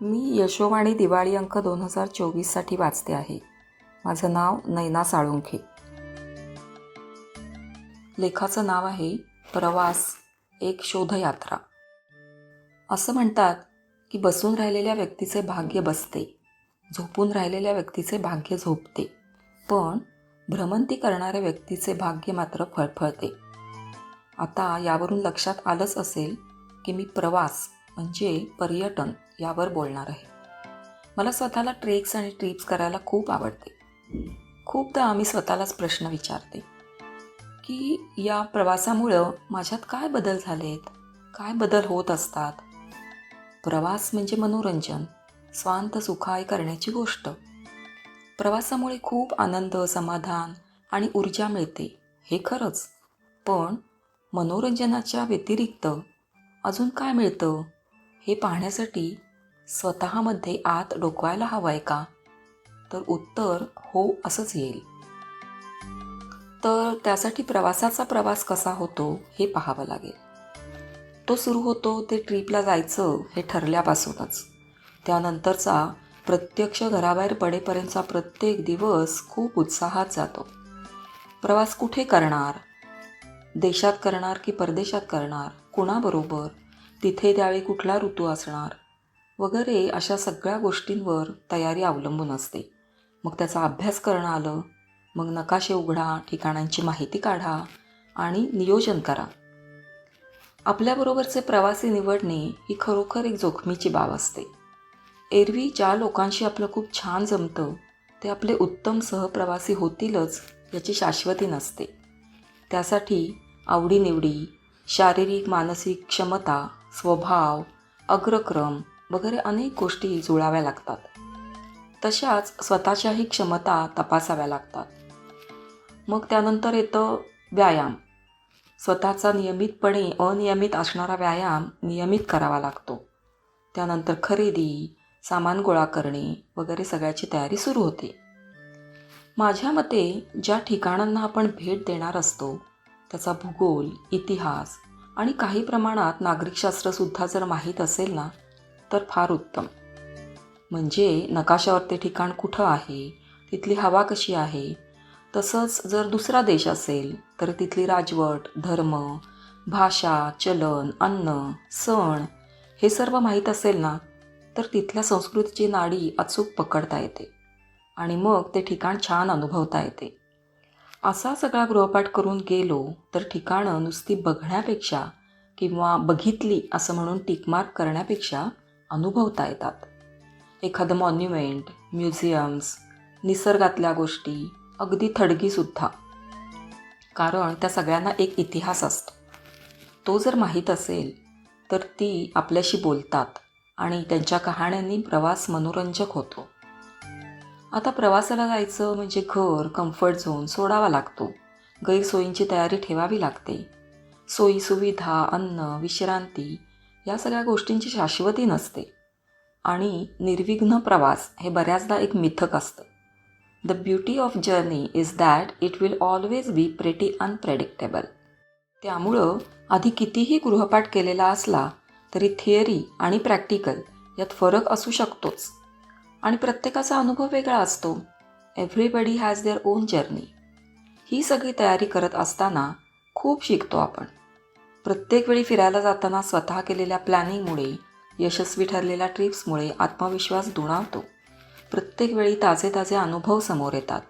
मी यशोवाणी दिवाळी अंक दोन हजार चोवीससाठी वाचते आहे. माझं नाव नैना साळुंखे. लेखाचं नाव आहे प्रवास एक शोधयात्रा. असं म्हणतात की बसून राहिलेल्या व्यक्तीचे भाग्य बसते झोपून राहिलेल्या व्यक्तीचे भाग्य झोपते पण भ्रमंती करणाऱ्या व्यक्तीचे भाग्य मात्र फळफळते. आता यावरून लक्षात आलंच असेल की मी प्रवास म्हणजे पर्यटन यावर बोलणार आहे. मला स्वतःला ट्रेक्स आणि ट्रिप्स करायला खूप आवडते. खूपदा आम्ही स्वतःलाच प्रश्न विचारते की या प्रवासामुळं माझ्यात काय बदल झालेत? काय बदल होत असतात? प्रवास म्हणजे मनोरंजन स्वांत सुखाय करण्याची गोष्ट. प्रवासामुळे खूप आनंद समाधान आणि ऊर्जा मिळते हे खरंच. पण मनोरंजनाच्या व्यतिरिक्त अजून काय मिळतं? हे पाहण्यासाठी स्वतःमध्ये आत डोकवायला हवं आहे का? तर उत्तर हो असंच येईल. तर त्यासाठी प्रवासाचा प्रवास कसा होतो हे पाहावं लागेल. तो सुरू होतो ते ट्रीपला जायचं हे ठरल्यापासूनच. त्यानंतरचा प्रत्यक्ष घराबाहेर पडेपर्यंतचा प्रत्येक दिवस खूप उत्साहात जातो. प्रवास कुठे करणार? देशात करणार की परदेशात करणार? कुणाबरोबर? तिथे त्यावेळी कुठला ऋतू असणार? वगैरे अशा सगळ्या गोष्टींवर तयारी अवलंबून असते. मग त्याचा अभ्यास करणं आलं मग नकाशे उघडा ठिकाणांची माहिती काढा आणि नियोजन करा. आपल्याबरोबरचे प्रवासी निवडणे ही खरोखर एक जोखमीची बाब असते. एरवी ज्या लोकांशी आपलं खूप छान जमतं ते आपले उत्तम सहप्रवासी होतीलच याची शाश्वती नसते. त्यासाठी आवडीनिवडी शारीरिक मानसिक क्षमता स्वभाव अग्रक्रम वगैरे अनेक गोष्टी जुळाव्या लागतात. तशाच स्वतःच्याही क्षमता तपासाव्या लागतात. मग त्यानंतर येतं व्यायाम. स्वतःचा नियमितपणे अनियमित असणारा व्यायाम नियमित करावा लागतो. त्यानंतर खरेदी सामान गोळा करणे वगैरे सगळ्याची तयारी सुरू होते. माझ्या मते ज्या ठिकाणांना आपण भेट देणार असतो त्याचा भूगोल इतिहास आणि काही प्रमाणात नागरिकशास्त्रसुद्धा जर माहीत असेल ना तर फार उत्तम. म्हणजे नकाशावर ते ठिकाण कुठं आहे? तिथली हवा कशी आहे? तसंच जर दुसरा देश असेल तर तिथली राजवट धर्म भाषा चलन अन्न सण हे सर्व माहीत असेल ना तर तिथल्या संस्कृतीची नाडी अचूक पकडता येते आणि मग ते ठिकाण छान अनुभवता येते. असा सगळा गृहपाठ करून गेलो तर ठिकाणं नुसती बघण्यापेक्षा किंवा बघितली असं म्हणून टिकमार्क करण्यापेक्षा अनुभवता येतात. एखादं मॉन्युमेंट म्युझियम्स निसर्गातल्या गोष्टी अगदी थडगीसुद्धा कारण त्या सगळ्यांना एक इतिहास असतो. तो जर माहीत असेल तर ती आपल्याशी बोलतात आणि त्यांच्या कहाण्यांनी प्रवास मनोरंजक होतो. आता प्रवासाला जायचं म्हणजे घर कम्फर्ट झोन सोडावा लागतो. गैरसोयींची तयारी ठेवावी लागते. सोयीसुविधा अन्न विश्रांती या सगळ्या गोष्टींची शाश्वती नसते. आणि निर्विघ्न प्रवास हे बऱ्याचदा एक मिथक असतं. The beauty of journey is that it will always be pretty unpredictable त्यामुळं आधी कितीही गृहपाठ केलेला असला तरी थिअरी आणि प्रॅक्टिकल यात फरक असू शकतोच. आणि प्रत्येकाचा अनुभव वेगळा असतो. Everybody has their own journey ही सगळी तयारी करत असताना खूप शिकतो आपण. प्रत्येक वेळी फिरायला जाताना स्वतः केलेल्या प्लॅनिंगमुळे यशस्वी ठरलेल्या ट्रिप्समुळे आत्मविश्वास दुणावतो. प्रत्येक वेळी ताजे ताजे अनुभव समोर येतात.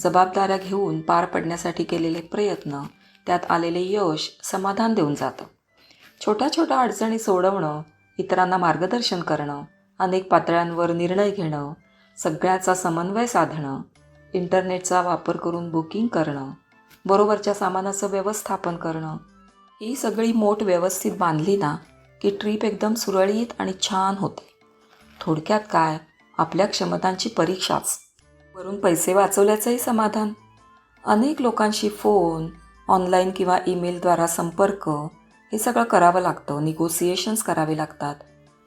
जबाबदाऱ्या घेऊन पार पडण्यासाठी केलेले प्रयत्न त्यात आलेले यश समाधान देऊन जातं. छोट्या छोट्या अडचणी सोडवणं इतरांना मार्गदर्शन करणं अनेक पातळ्यांवर निर्णय घेणं सगळ्याचा समन्वय साधणं इंटरनेटचा वापर करून बुकिंग करणं बरोबरच्या सामानाचं व्यवस्थापन करणं ही सगळी मोठ व्यवस्थित बांधली ना की ट्रीप एकदम सुरळीत आणि छान होते. थोडक्यात काय? आपल्या क्षमतांची परीक्षाच. वरून पैसे वाचवल्याचंही समाधान. अनेक लोकांशी फोन ऑनलाईन किंवा ईमेलद्वारा संपर्क हे सगळं करावं लागतं. निगोसिएशन्स करावे लागतात.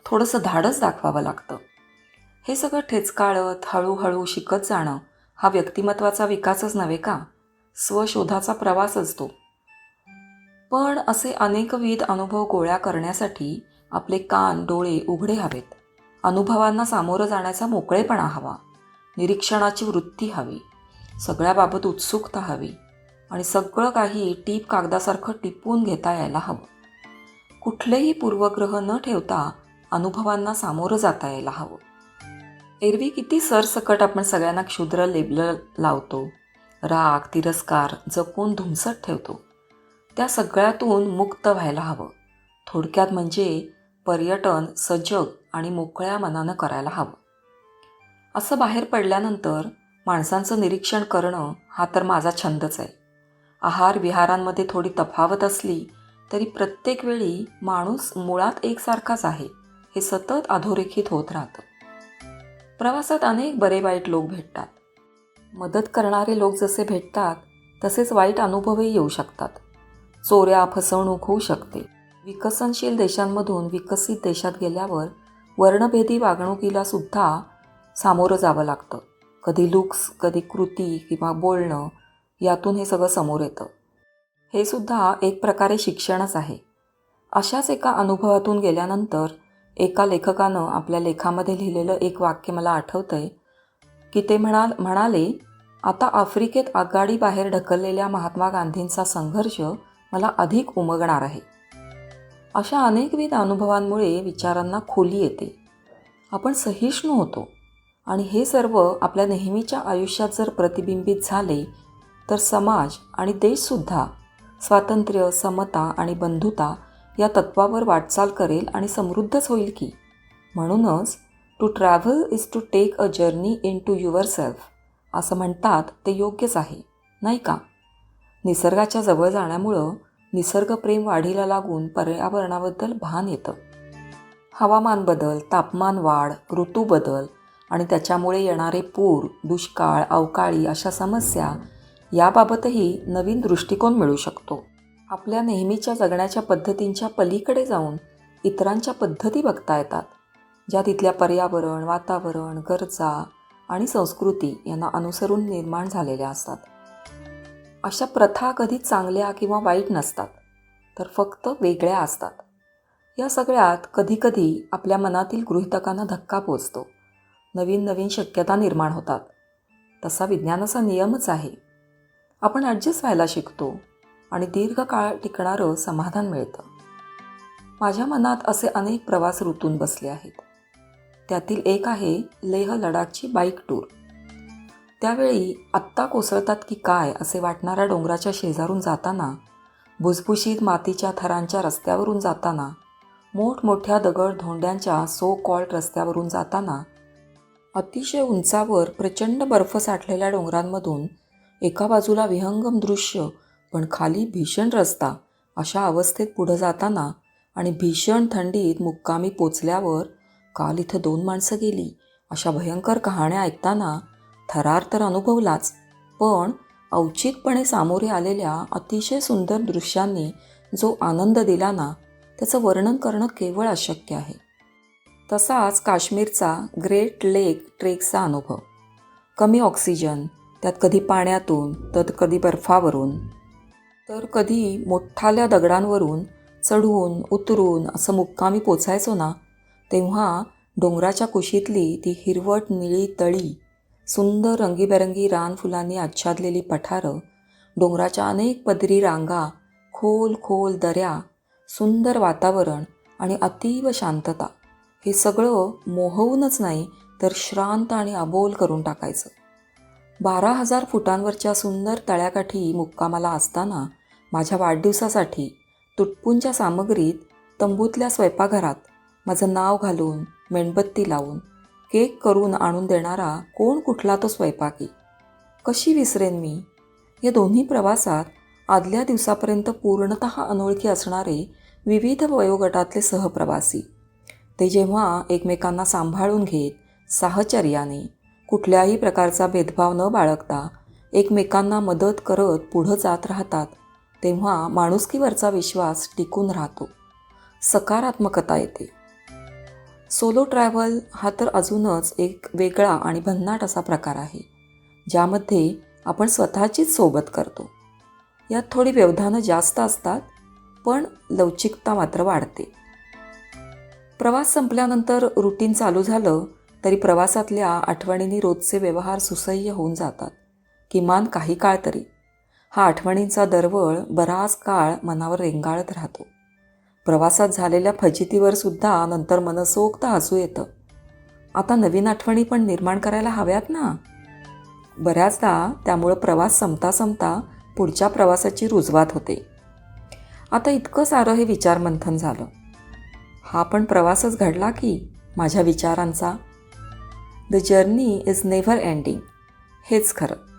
थोडंसं धाडस दाखवावं लागतं. हे सगळं ठेचकाळत हळूहळू शिकत जाणं हा व्यक्तिमत्वाचा विकासच नव्हे का? स्वशोधाचा प्रवास असतो पण असे अनेकविध अनुभव गोळ्या करण्यासाठी आपले कान डोळे उघडे हवेत. अनुभवांना सामोरं जाण्याचा मोकळेपणा हवा. निरीक्षणाची वृत्ती हवी. सगळ्याबाबत उत्सुकता हवी. आणि सगळं काही टीप कागदासारखं टिपून घेता यायला हवं. कुठलेही पूर्वग्रह न ठेवता अनुभवांना सामोरं जाता यायला हवं. एरवी किती सरसकट आपण सगळ्यांना क्षुद्र लेबल लावतो. राग तिरस्कार जपून धुमसट ठेवतो. त्या सगळ्यातून मुक्त व्हायला हवं. थोडक्यात म्हणजे पर्यटन सजग आणि मोकळ्या मनानं करायला हवं. असं बाहेर पडल्यानंतर माणसांचं निरीक्षण करणं हा तर माझा छंदच आहे. आहार विहारांमध्ये थोडी तफावत असली तरी प्रत्येक वेळी माणूस मुळात एकसारखाच आहे हे सतत अधोरेखित होत राहतं. प्रवासात अनेक बरे वाईट लोक भेटतात. मदत करणारे लोक जसे भेटतात तसेच वाईट अनुभवही येऊ शकतात. चोऱ्या फसवणूक होऊ शकते. विकसनशील देशांमधून विकसित देशात गेल्यावर वर्णभेदी वागणुकीला सुद्धा सामोरं जावं लागतं. कधी लुक्स कधी कृती किंवा बोलणं यातून हे सगळं समोर येतं. हे सुद्धा एक प्रकारे शिक्षणच आहे. अशाच एका अनुभवातून गेल्यानंतर एका लेखकानं आपल्या लेखामध्ये लिहिलेलं एक वाक्य मला आठवतं आहे की ते म्हणा म्हणाले आता आफ्रिकेत आघाडीबाहेर ढकललेल्या महात्मा गांधींचा संघर्ष मला अधिक उमगणार आहे. अशा अनेकविध अनुभवांमुळे विचारांना खोली येते. आपण सहिष्णू होतो आणि हे सर्व आपल्या नेहमीच्या आयुष्यात जर प्रतिबिंबित झाले तर समाज आणि देशसुद्धा स्वातंत्र्य समता आणि बंधुता या तत्वावर वाटचाल करेल आणि समृद्धच होईल की? म्हणूनच to travel is to take a journey into yourself असं म्हणतात ते योग्यच आहे नाही का? निसर्गाच्या जवळ जाण्यामुळं निसर्गप्रेम वाढीला लागून पर्यावरणाबद्दल भान येतं. हवामान बदल तापमान वाढ ऋतू बदल आणि त्याच्यामुळे येणारे पूर दुष्काळ अवकाळी अशा समस्या याबाबतही नवीन दृष्टिकोन मिळू शकतो. आपल्या नेहमीच्या जगण्याच्या पद्धतींच्या पलीकडे जाऊन इतरांच्या पद्धती बघता येतात ज्या तिथल्या पर्यावरण वातावरण गरजा आणि संस्कृती यांना अनुसरून निर्माण झालेल्या असतात. अशा प्रथा कधी चांगल्या किंवा वाईट नसतात तर फक्त वेगळ्या असतात. या सगळ्यात कधीकधी आपल्या मनातील गृहितकांना धक्का पोचतो. नवीन नवीन शक्यता निर्माण होतात. तसा विज्ञानाचा नियमच आहे. आपण ॲडजस्ट व्हायला शिकतो आणि दीर्घकाळ टिकणारं समाधान मिळतं. माझ्या मनात असे अनेक प्रवास ऋतून बसले आहेत. त्यातील एक आहे लेह लडाखची बाईक टूर. त्यावेळी आत्ता कोसळतात की काय असे वाटणाऱ्या डोंगराच्या शेजारून जाताना भुसभुशीत मातीच्या थरांच्या रस्त्यावरून जाताना मोठमोठ्या दगड धोंड्यांच्या सो कॉल्ड रस्त्यावरून जाताना अतिशय उंचावर प्रचंड बर्फ साठलेल्या डोंगरांमधून एका बाजूला विहंगम दृश्य पण खाली भीषण रस्ता अशा अवस्थेत पुढं जाताना आणि भीषण थंडीत मुक्कामी पोचल्यावर काल इथं दोन माणसं गेली अशा भयंकर कहाण्या ऐकताना थरार तर अनुभवलाच पण औचितपणे सामोरे आलेल्या अतिशय सुंदर दृश्यांनी जो आनंद दिला ना त्याचं वर्णन करणं केवळ अशक्य आहे. तसाच काश्मीरचा ग्रेट लेक ट्रेकचा अनुभव. कमी ऑक्सिजन त्यात कधी पाण्यातून तर कधी बर्फावरून तर कधी मोठाल्या दगडांवरून चढून उतरून असं मुक्कामी पोचायचो ना तेव्हा डोंगराच्या कुशीतली ती हिरवट निळी तळी सुंदर रंगीबेरंगी रानफुलांनी आच्छादलेली पठारं डोंगराच्या अनेक पदरी रांगा खोल खोल दऱ्या सुंदर वातावरण आणि अतीव शांतता. हे सगळं मोहवूनच नाही तर श्रांत आणि अबोल करून टाकायचं. बारा हजार फुटांवरच्या सुंदर तळ्याकाठी मुक्कामाला असताना माझ्या वाढदिवसासाठी तुटपूंच्या सामग्रीत तंबूतल्या स्वयंपाकघरात माझं नाव घालून मेणबत्ती लावून केक करून आणून देणारा कोण कुठला तो स्वयंपाकी? कशी विसरेन मी? या दोन्ही प्रवासात आदल्या दिवसापर्यंत पूर्णत अनोळखी असणारे विविध वयोगटातले सहप्रवासी. ते जेव्हा एकमेकांना सांभाळून घेत साहचर्याने कुठल्याही प्रकारचा भेदभाव न बाळगता एकमेकांना मदत करत पुढं जात राहतात तेव्हा माणुसकीवरचा विश्वास टिकून राहतो. सकारात्मकता येते. सोलो ट्रॅव्हल हा तर अजूनच एक वेगळा आणि भन्नाट असा प्रकार आहे ज्यामध्ये आपण स्वतःचीच सोबत करतो. यात थोडी व्यवधानं जास्त असतात पण लवचिकता मात्र वाढते. प्रवास संपल्यानंतर रुटीन चालू झालं तरी प्रवासातल्या आठवणींनी रोजचे व्यवहार सुसह्य होऊन जातात किमान काही काळ तरी. हा आठवणींचा दरवळ बराच काळ मनावर रेंगाळत राहतो. प्रवासात झालेल्या फजितीवर सुद्धा नंतर मनसोक्त हसू येतं. आता नवीन आठवणी पण निर्माण करायला हव्यात ना? बऱ्याचदा त्यामुळं प्रवास संपता संपता पुढच्या प्रवासाची रुजवात होते. आता इतकं सारं हे विचारमंथन झालं. हा पण प्रवासच घडला की माझ्या विचारांचा? The journey is never ending हेच खरं.